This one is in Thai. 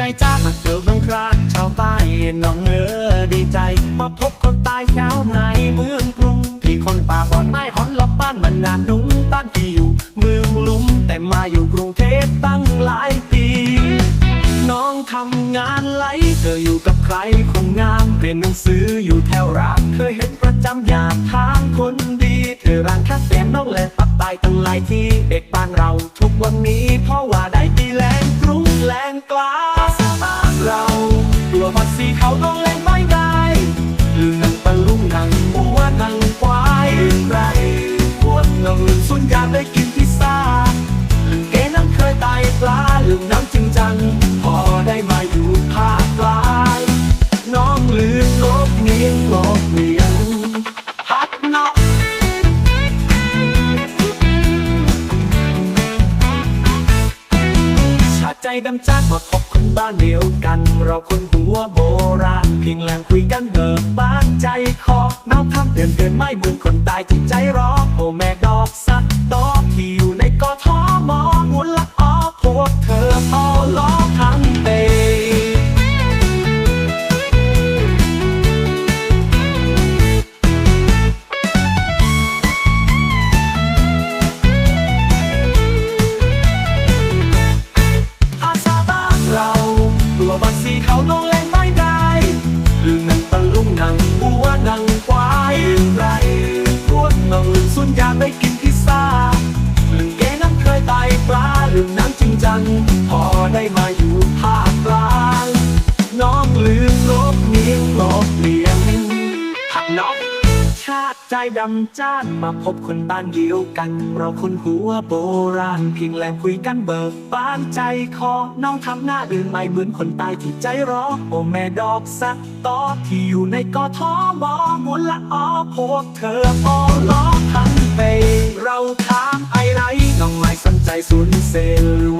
มาเจอบางคราชาวใต้น้องเออดีใจ มาพบคนตายแถวในเมืองกรุงที่คนป่าบอนไม้หอนล็อกบ้านมันนานดุงบ้านที่อยู่ เมืองลุ่มแต่มาอยู่กรุงเทพตั้งหลายปี น้องทำงานไรเธออยู่กับใครคงงามเรียนหนังสืออยู่แถวรามเคยเห็นประจำอยากทางคนดี เธอร้านคาเฟ่น้องและปักตายตั้งหลายที่เด็กบ้านเรา ทุกวันนี้เพราะว่าได้ดีแรงกรุงแรงกลา ต้องแรงไม่ได้ลืมนังปลาลุ่มนังบัวนังควายไรพวกเงินสุนยามได้กินพิซซ่าลืมเกน้ำเคยตายปลาลืมน้ำจริงจัง พอได้มาอยู่ภาคกลางน้องลืมลบเนียงลบเนียงพัดนอกชาใจดำจ้ากมาพบคนบ้านเดียวกัน เราคนหัวโบ เพียงแรงคุยกันเบิกบานใจคอน้ำทำเตือนเตือนไม่เหมือนคนตายถึงใจร้อน นังบัวนัง ชาติใจดำจ้านมาพบคนบ้านเดียวกัน เราคนหัวโบราณเพียงแรงคุยกันเบิกบานใจคอ น้องทำหน้าอื่นไม่เหมือนคนตายที่ใจร้อโอแม่ดอกสักตอที่อยู่ในกอทอมอมุนละออพวกเธอพอล้อทั้งไป เราถามไอไรน้องไม่สนใจสุนเซลว